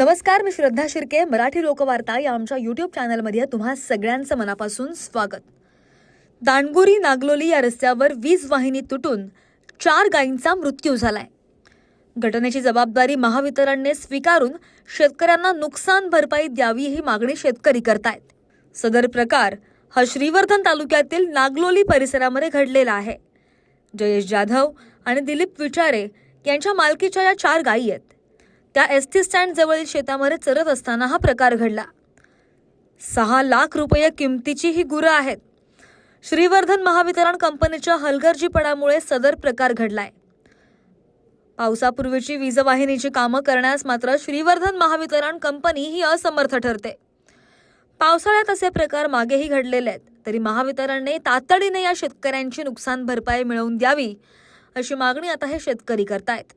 नमस्कार मी श्रद्धा शिर्के मराठी लोकवार्ता या आमच्या यूट्यूब चॅनलमध्ये तुम्हा सगळ्यांचं मनापासून स्वागत. दांडगुरी नागलोली या रस्त्यावर वीज वाहिनी तुटून चार गायींचा मृत्यू झालाय. घटनेची जबाबदारी महावितरणने स्वीकारून शेतकऱ्यांना नुकसान भरपाई द्यावी ही मागणी शेतकरी करतायत. सदर प्रकार हा श्रीवर्धन तालुक्यातील नागलोली परिसरामध्ये घडलेला आहे. जयेश जाधव आणि दिलीप विचारे यांच्या मालकीच्या या चार गायी आहेत. त्या एस टी स्टँड जवळील शेतामध्ये चरत असताना हा प्रकार घडला. सहा लाख रुपये किमतीची ही गुरं आहेत. श्रीवर्धन महावितरण कंपनीच्या हलगर्जीपणामुळे सदर प्रकार घडलाय. पावसापूर्वीची वीजवाहिनीची कामं करण्यास मात्र श्रीवर्धन महावितरण कंपनी ही असमर्थ ठरते. पावसाळ्यात असे प्रकार मागेही घडलेले आहेत. तरी महावितरणने तातडीने या शेतकऱ्यांची नुकसान भरपाई मिळवून द्यावी अशी मागणी आता हे शेतकरी करतायत.